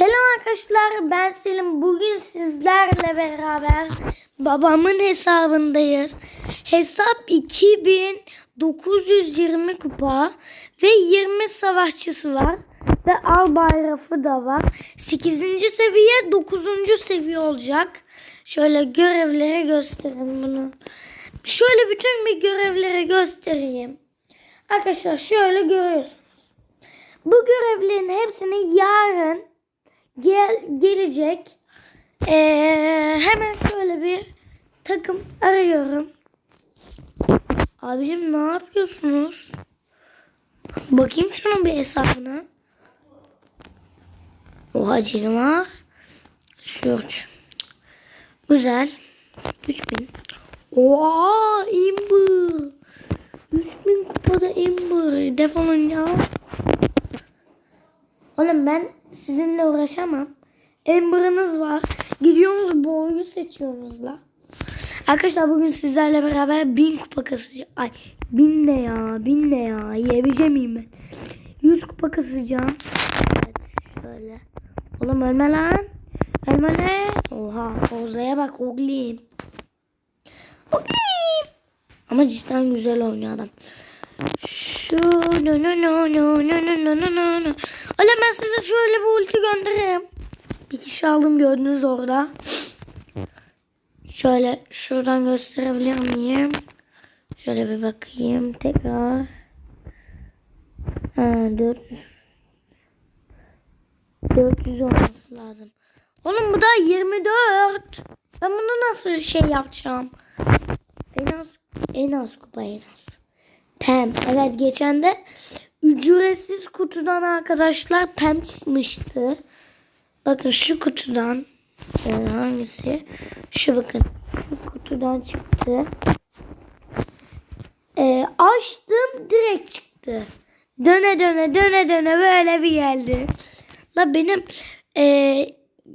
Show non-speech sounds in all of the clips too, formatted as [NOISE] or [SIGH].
Selam arkadaşlar ben Selim. Bugün sizlerle beraber babamın hesabındayız. Hesap 2920 kupa ve 20 savaşçısı var. Ve al bayrafı da var. 8. seviye 9. seviye olacak. Şöyle görevlere göstereyim bunu. Şöyle bütün bir görevlere göstereyim. Arkadaşlar şöyle görüyorsunuz. Bu görevlerin hepsini yarın gel gelecek. Ee, hemen şöyle bir takım arıyorum. Abicim ne yapıyorsunuz? Bakayım şunun bir hesabına. Oha cini var. Search. Güzel. 3000. Oha Ember. 3000 kupada Ember. Defolun ya. Oğlum ben sizinle uğraşamam. Ember'ınız var. Gidiyorsunuz bu oyunu seçiyorsunuz la. Arkadaşlar bugün sizlerle beraber 1000 kupa kasacağım. Ay 1000 ne ya? 1000 ne ya? Yiyebilecek miyim ben? 100 kupa kasacağım. Evet şöyle. Oğlum ölme lan. Ölme lan. Oha Oza'ya bak oğlum. Oğlum. Ama cidden güzel oynuyor adam. Şu no no no no no no no no no. Öyle ben size şöyle bir ulti göndereyim. Bir kişi aldım gördünüz orada. Şöyle şuradan gösterebilir miyim? Şöyle bir bakayım tekrar. Ha 400. 400 olması lazım. Oğlum bu da 24. Ben bunu nasıl şey yapacağım? En az en az kupa en az. Pem. Evet geçen de ücretsiz kutudan arkadaşlar Pem çıkmıştı. Bakın şu kutudan e, hangisi? Şu bakın. Şu kutudan çıktı. E, açtım direkt çıktı. Döne döne döne döne böyle bir geldi. La benim e,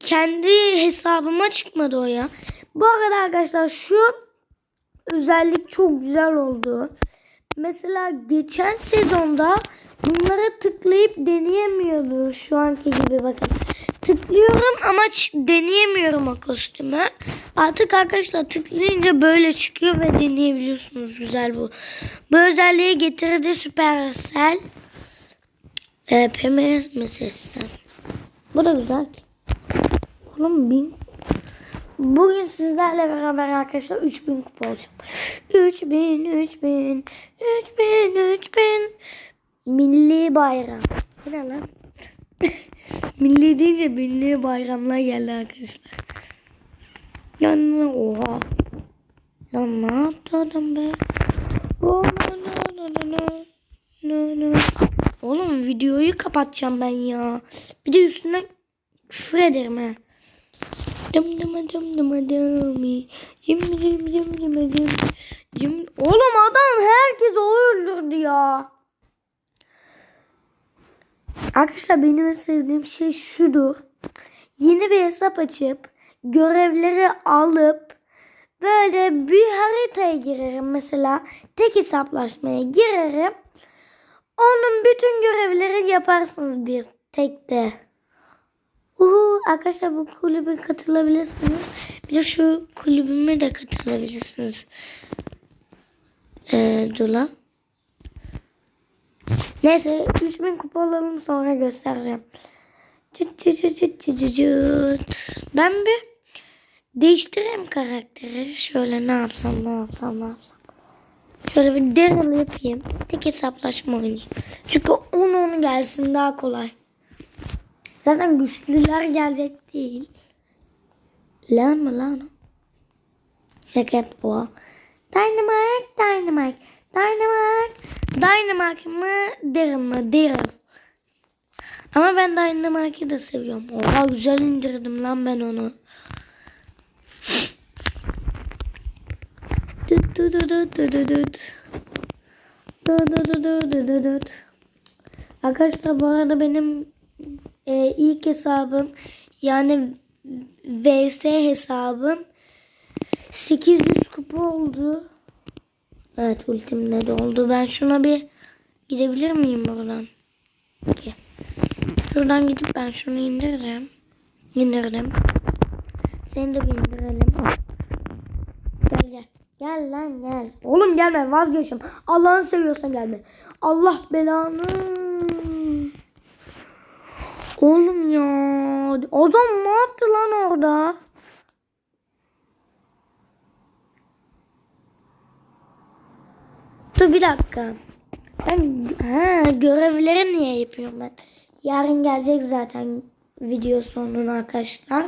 kendi hesabıma çıkmadı o ya. Bu arada arkadaşlar şu özellik çok güzel oldu. Mesela geçen sezonda bunlara tıklayıp deneyemiyordunuz şu anki gibi bakın. Tıklıyorum ama deneyemiyorum o kostümü. Artık arkadaşlar tıklayınca böyle çıkıyor ve deneyebiliyorsunuz. Güzel bu. Bu özelliği getirdi Supercell. E, PMS seçsem? Bu da güzel ki. Oğlum bin Bugün sizlerle beraber arkadaşlar 3000 kupa olacağım. 3000, 3000, 3000, 3000. Milli bayram. Bu ne lan? [LAUGHS] milli deyince milli bayramlar geldi arkadaşlar. Yani oha. Lan ne yaptı adam be? Oh, no, no, no, no, no, no. Oğlum videoyu kapatacağım ben ya. Bir de üstüne küfür ederim ha. Dım dım dım dım dım. Cim cim cim cim cim. Cim. Oğlum adam herkes o öldürdü ya. Arkadaşlar benim en sevdiğim şey şudur. Yeni bir hesap açıp görevleri alıp böyle bir haritaya girerim mesela. Tek hesaplaşmaya girerim. Onun bütün görevleri yaparsınız bir tekte. Uhu, arkadaşlar bu kulübe katılabilirsiniz. Bir de şu kulübüme de katılabilirsiniz. Ee, dur lan. Neyse 3000 kupa alalım sonra göstereceğim. Çıt çıt çıt çıt çıt çıt. Ben bir değiştireyim karakteri. Şöyle ne yapsam ne yapsam ne yapsam. Şöyle bir Daryl yapayım. Tek hesaplaşma oynayayım. Çünkü onu onu gelsin daha kolay. Zaten güçlüler gelecek değil. Lan mı lan? Şaka bu. Dynamite, dynamite, dynamite, dynamite mı derim mi derim. Ama ben Dynamite'i de seviyorum. Oha güzel indirdim lan ben onu. Düt düt düt düt düt düt düt. Arkadaşlar bu arada benim e, ilk hesabım yani VS hesabım 800 kupa oldu. Evet ultimle de oldu. Ben şuna bir gidebilir miyim buradan? Peki. Şuradan gidip ben şunu indiririm. İndirdim. Seni de bir indirelim. Gel gel. Gel lan gel. Oğlum gelme vazgeçtim. Allah'ını seviyorsan gelme. Allah belanı. Oğlum ya. Adam ne yaptı lan orada? Dur bir dakika. Ben ha, görevleri niye yapıyorum ben? Yarın gelecek zaten video sonuna arkadaşlar.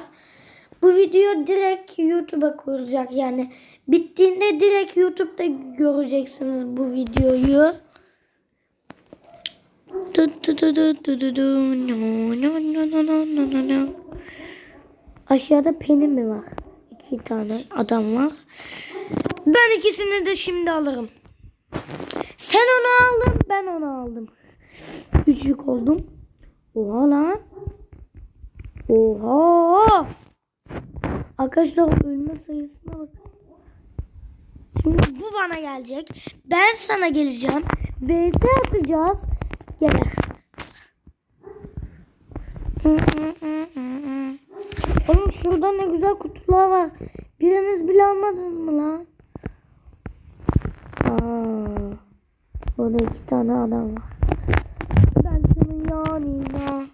Bu video direkt YouTube'a kurulacak yani. Bittiğinde direkt YouTube'da göreceksiniz bu videoyu. Du du du du du du du. No, no, no, no, no, no, no, no. Aşağıda Penny mi var? İki tane adam var. Ben ikisini de şimdi alırım. Sen onu aldın, ben onu aldım. Küçük oldum. Oha lan. Oha. Arkadaşlar ölme sayısına bak. Şimdi bu bana gelecek. Ben sana geleceğim. VS atacağız. Geber. Oğlum şurada ne güzel kutular var. Biriniz bile almadınız mı lan? Aa, burada iki tane adam var. Ben senin yanına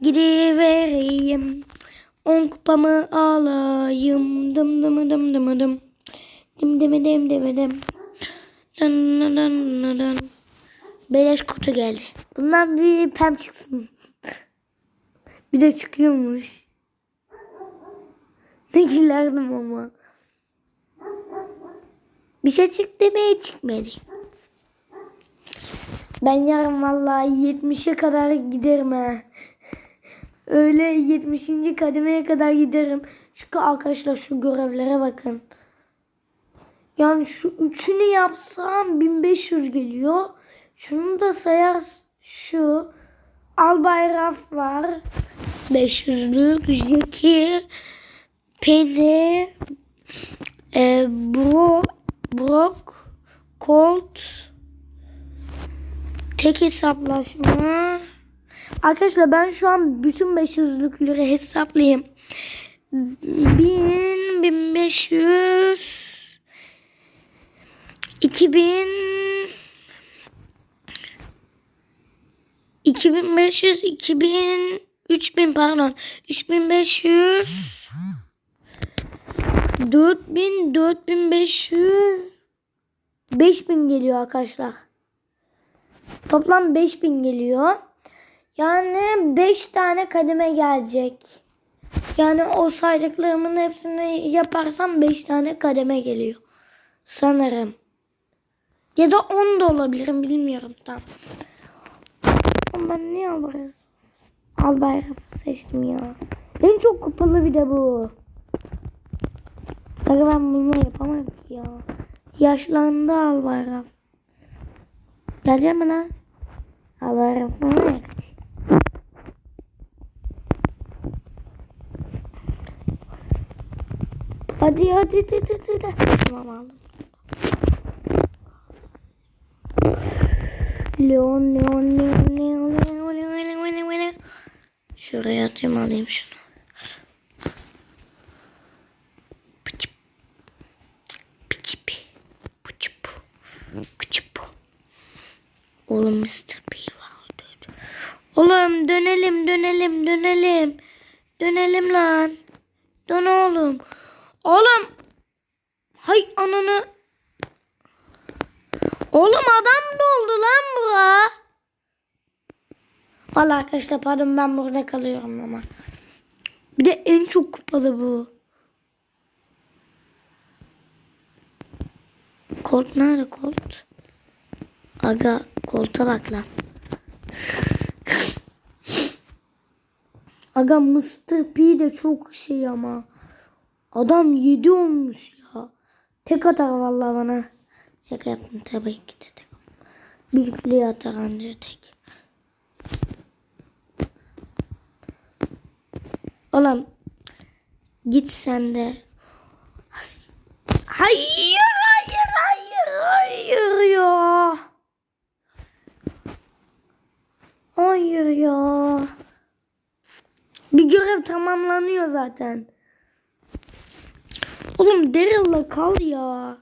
gidivereyim. On kupamı alayım. Dım dım dım dım dım. Dim dim dim dim dim. Dın dın dın dın. Beleş kutu geldi. Bundan bir pem çıksın. bir de çıkıyormuş. Ne gülerdim ama. Bir şey çıktı mı çıkmadı. Ben yarın vallahi 70'e kadar giderim ha. Öyle 70. kademeye kadar giderim. Çünkü arkadaşlar şu görevlere bakın. Yani şu üçünü yapsam 1500 geliyor. Şunu da sayar şu. Albayraf var. 500'lük. Jackie. Penny. E, Bro. Brock. Colt. Tek hesaplaşma. Arkadaşlar ben şu an bütün 500'lükleri hesaplayayım. 1000, 1500, 2000, 2500, 2000, 3000 pardon. 3500, 4000, 4500, 5000 geliyor arkadaşlar. Toplam 5000 geliyor. Yani 5 tane kademe gelecek. Yani o saydıklarımın hepsini yaparsam 5 tane kademe geliyor. Sanırım. Ya da 10 da olabilirim bilmiyorum tam. Ama ben niye albayrak, albayrak seçtim ya? En çok kupalı bir de bu. Aga ben bunu yapamam ki ya. Yaşlandı albayrak. Gelecek mi lan? Albayrak mı? Hadi hadi hadi hadi hadi. Tamam aldım. Leon Leon Leon. Şuraya atayım alayım şunu. Pıçıp. Pıçıp. Pıçıp. Pıçıp. Oğlum Mr. P var. Oğlum dönelim dönelim dönelim. Dönelim lan. Dön oğlum. Oğlum. Hay ananı. Oğlum adam doldu lan bura. Valla arkadaşlar pardon ben burada kalıyorum ama. Bir de en çok kupalı bu. Kolt nerede kolt? Aga kolta bak lan. Aga Mr. P de çok şey ama. Adam 7 olmuş ya. Tek atar vallahi bana. Şaka yaptım tabii ki de tek. Büyüklüğü atar anca tek. Oğlum git sen de. Hayır hayır hayır hayır ya. Hayır ya. Bir görev tamamlanıyor zaten. Oğlum Daryl'la kal ya.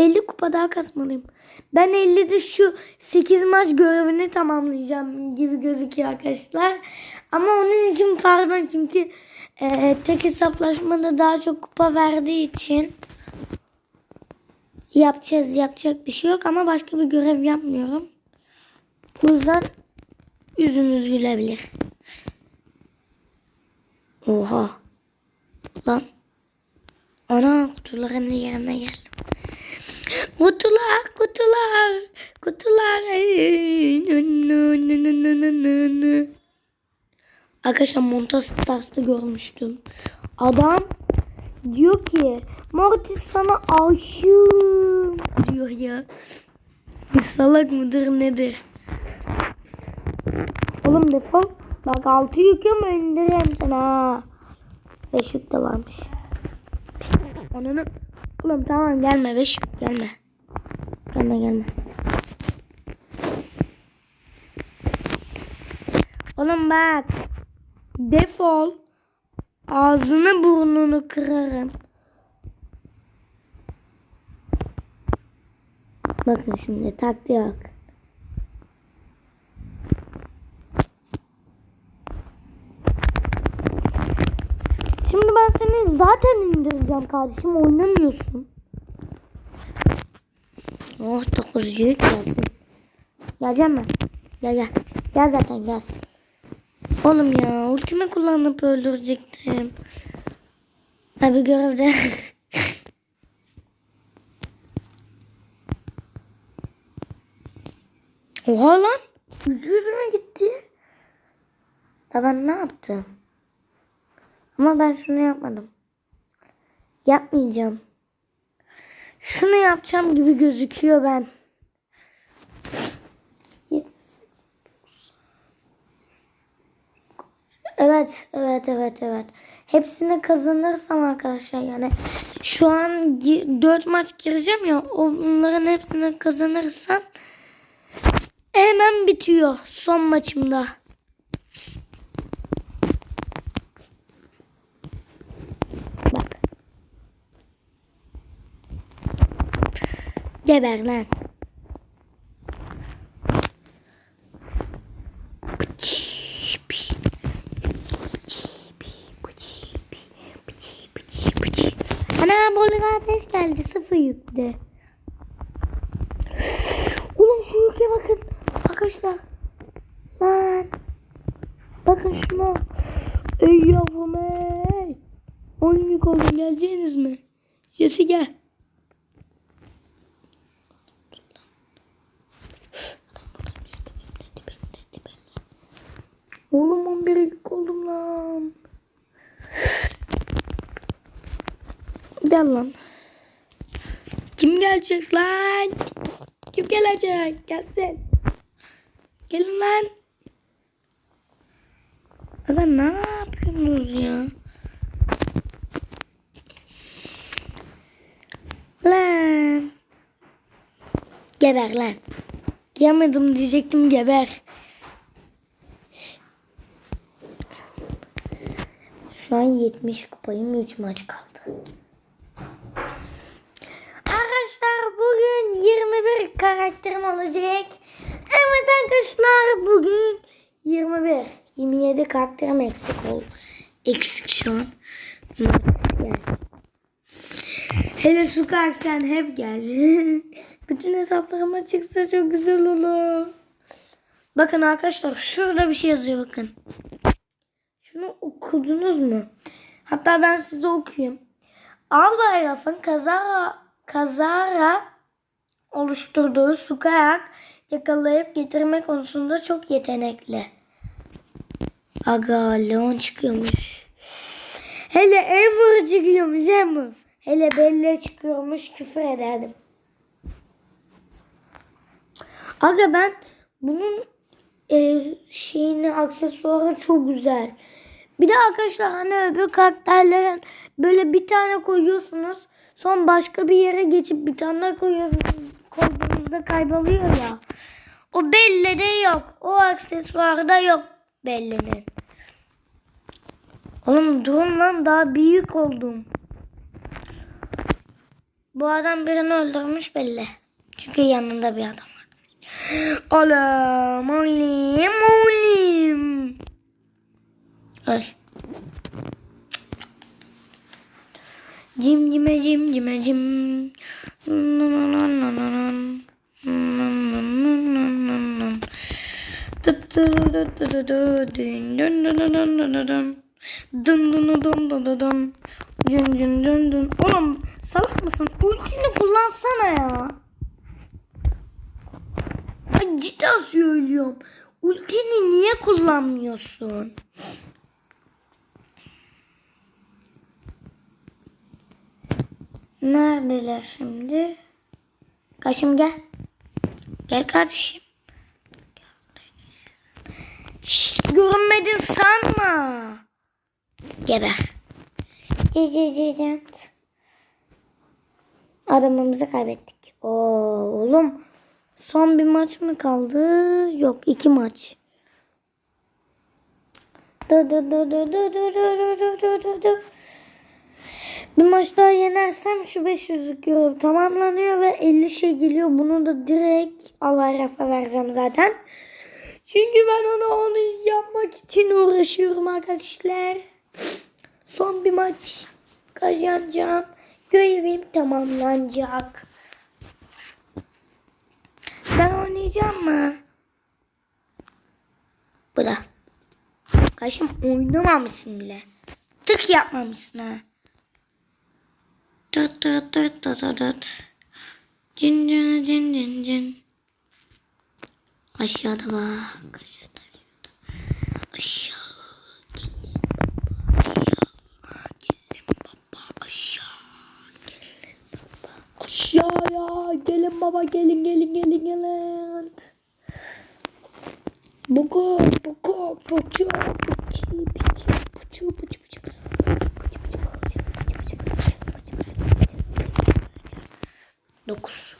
50 kupa daha kasmalıyım. Ben 50'de şu 8 maç görevini tamamlayacağım gibi gözüküyor arkadaşlar. Ama onun için pardon çünkü e, tek hesaplaşmada daha çok kupa verdiği için yapacağız. Yapacak bir şey yok ama başka bir görev yapmıyorum. Bu yüzden yüzünüz gülebilir. Oha. Lan. Ana kutuların yerine geldim. Kutular, kutular, kutular. Arkadaşlar Monta Stars'ta görmüştüm. Adam diyor ki Mortis sana aşığım diyor ya. Bir salak mıdır nedir? Oğlum defol. Bak altı yüküm indireyim sana. Beş yük de varmış. Ananı. Oğlum tamam gelme beş yük gelme. Gelme gelme. Oğlum bak. Defol. Ağzını burnunu kırarım. Bakın şimdi taktiğe bak. Şimdi ben seni zaten indireceğim kardeşim oynamıyorsun. Oh 9 yük gelsin. Geleceğim mi? Gel gel. Gel zaten gel. Oğlum ya ultimi kullanıp öldürecektim. Abi görevde. [LAUGHS] Oha lan. Yüz yüzüme gitti. Ya ben ne yaptım? Ama ben şunu yapmadım. Yapmayacağım. Şunu yapacağım gibi gözüküyor ben. Evet, evet, evet, evet. Hepsini kazanırsam arkadaşlar yani şu an 4 maç gireceğim ya onların hepsini kazanırsam hemen bitiyor son maçımda. Geber lan. Ana Bolu kardeş geldi sıfır yükte. Oğlum şu yüke bakın. Arkadaşlar. Lan. Bakın şuna. Ey yavrum ey. 10 yük oldum geleceğiniz mi? Jesse gel. Oğlum 11 yük oldum lan. Gel lan. Kim gelecek lan? Kim gelecek? Gelsin. Gelin lan. Aga ne yapıyorsunuz ya? Lan. Geber lan. Yemedim diyecektim geber. Şu an 70 kupayım 3 maç kaldı. Arkadaşlar bugün 21 karakterim olacak. Evet arkadaşlar bugün 21. 27 karakterim eksik ol. Eksik şu an. Hele Sukak sen hep gel. [LAUGHS] Bütün hesaplarıma çıksa çok güzel olur. Bakın arkadaşlar şurada bir şey yazıyor bakın. Şunu okudunuz mu? Hatta ben size okuyayım. Albay Raf'ın kazara, kazara oluşturduğu su kayak yakalayıp getirme konusunda çok yetenekli. Aga Leon çıkıyormuş. Hele Ember çıkıyormuş Ember. Hele Bella çıkıyormuş küfür ederdim. Aga ben bunun e, şeyini aksesuarı çok güzel. Bir de arkadaşlar hani öbür karakterlerin böyle bir tane koyuyorsunuz. Son başka bir yere geçip bir tane koyuyorsunuz. Koyduğunuzda kayboluyor ya. O Bella'da yok. O aksesuarda yok. Belli'nin. Oğlum durun lan daha büyük oldum. Bu adam birini öldürmüş belli. Çünkü yanında bir adam var. Oğlum oğlum oğlum. Öl. Cim cime cim cime cim. Dın dın dın dın dın dın. Dün dün dün dün. Oğlum salak mısın? Ultini kullansana ya. Ben cidden söylüyorum. Ultini niye kullanmıyorsun? Neredeler şimdi? Kaşım gel. Gel kardeşim. Şşt, görünmedin sanma. Geber. Cicicicent. Adamımızı kaybettik. Oo, oğlum. Son bir maç mı kaldı? Yok iki maç. Dı dı dı dı dı dı dı dı dı dı. Bir maç daha yenersem şu 500'lük görev tamamlanıyor ve 50 şey geliyor. Bunu da direkt Alvarez'e vereceğim zaten. Çünkü ben onu onu yapmak için uğraşıyorum arkadaşlar. Son bir maç kazanacağım. Görevim tamamlanacak. Sen oynayacak mı? Bırak. Kaşım oynamamışsın bile. Tık yapmamışsın ha. Dıt dıt dıt dıt dıt dıt. Cin cin cin cin cin. Aşağıda bak. Aşağıda aşağıda. Aşağı. Aşağı. Aşağıya gelin baba gelin gelin gelin gelin. Buku buku buku buku buku buku buku buku 9.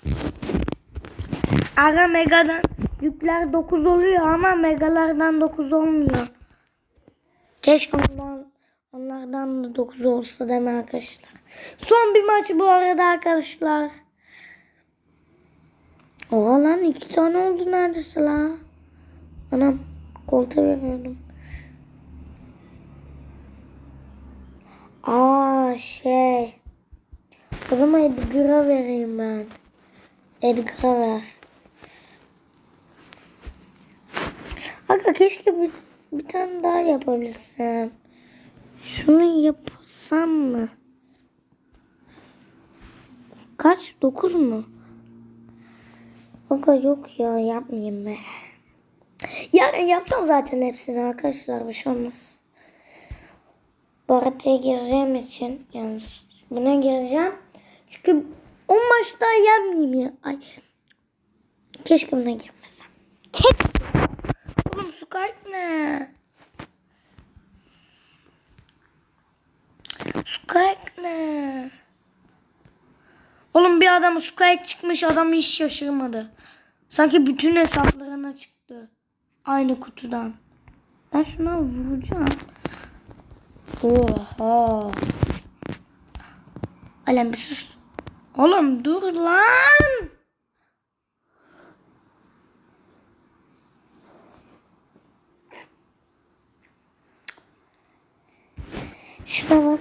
Ara megadan yükler 9 oluyor ama megalardan 9 olmuyor. Keşke ondan, onlardan da 9 olsa değil arkadaşlar? Son bir maç bu arada arkadaşlar. Oha lan iki tane oldu neredeyse la. Anam kolta veriyordum. Aa şey. O zaman Edgar'a vereyim ben. Edgar'a ver. Aga keşke bir, bir tane daha yapabilsem. Şunu yapsam mı? Kaç? Dokuz mu? Aga yok ya yapmayayım be. Yarın yapacağım zaten hepsini arkadaşlar bir şey olmaz. Bu haritaya için yani buna gireceğim. Çünkü o maçta yenmeyeyim ya. Ay. Keşke buna girmesem. Keşke. Oğlum Skype ne? Skype ne? Oğlum bir adamı Skype çıkmış adam hiç şaşırmadı. Sanki bütün hesaplarına çıktı. Aynı kutudan. Ben şuna vuracağım. Oha. Alem bir sus. Oğlum dur lan. Şuna bak.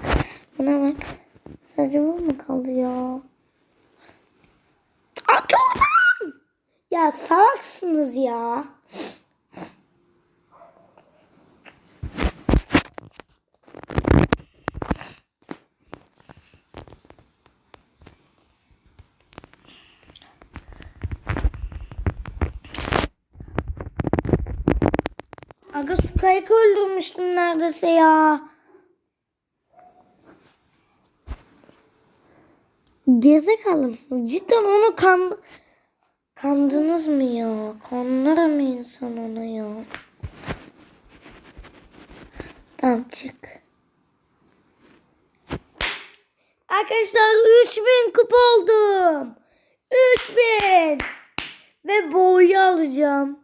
Buna bak. Sadece bu mu kaldı ya? At oradan. Ya salaksınız ya. Sukay'ı öldürmüştüm neredeyse ya. Gezekalı mısınız? Cidden onu kan... Kandınız mı ya? Kanlar mı insan ona ya? Tamam çık. Arkadaşlar 3000 kupa oldum. 3000. Ve boyu alacağım.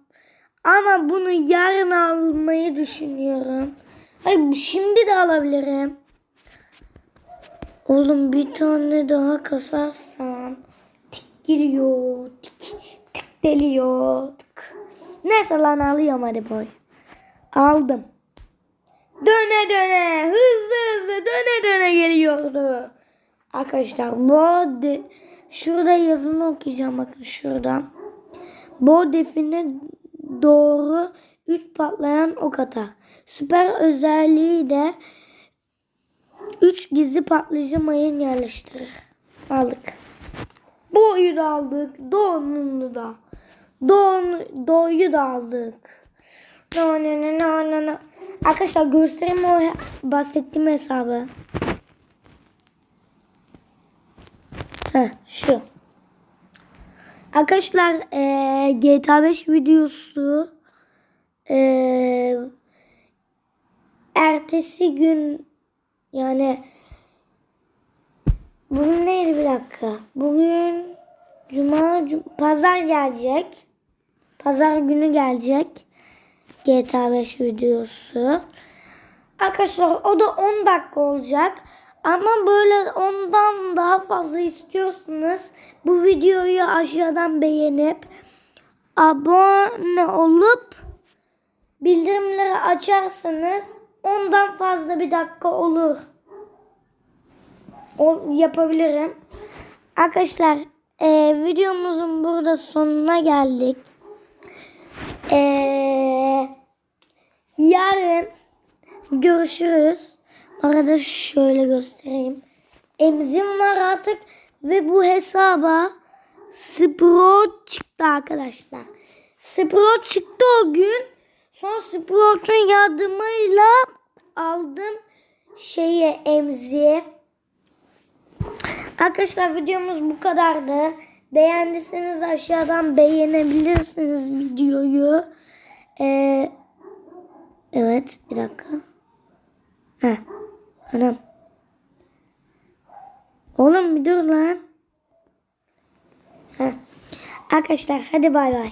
Ama bunu yarın alma almayı düşünüyorum. Hayır şimdi de alabilirim. Oğlum bir tane daha kasarsam tik giriyor. Tik, tik deliyor. Tık. Neyse lan alıyorum hadi boy. Aldım. Döne döne hızlı hızlı döne döne geliyordu. Arkadaşlar bu şurada yazını okuyacağım bakın şuradan. Bu define doğru üst patlayan ok atar. Süper özelliği de 3 gizli patlayıcı mayın yerleştirir. Aldık. Boyu da aldık. Doğumunu da. Doğum, doğuyu da aldık. No, no, no, no, no, no. Arkadaşlar göstereyim o bahsettiğim hesabı. Heh, şu. Arkadaşlar eee, GTA 5 videosu eee, ertesi gün yani bugün neydi bir dakika. Bugün cuma, cum- pazar gelecek. Pazar günü gelecek. GTA 5 videosu. Arkadaşlar o da 10 dakika olacak. Ama böyle ondan daha fazla istiyorsanız bu videoyu aşağıdan beğenip abone olup bildirimleri açarsanız ondan fazla bir dakika olur. O, yapabilirim. Arkadaşlar e, videomuzun burada sonuna geldik. E, yarın görüşürüz. Arada şöyle göstereyim. Emzim var artık ve bu hesaba Sprout çıktı arkadaşlar. Sprout çıktı o gün. Sonra Sprout'un yardımıyla aldım şeyi emziği. Arkadaşlar videomuz bu kadardı. Beğendiyseniz aşağıdan beğenebilirsiniz videoyu. Ee, evet bir dakika. Heh. Anam. Oğlum bir dur lan. Heh. Arkadaşlar hadi bay bay.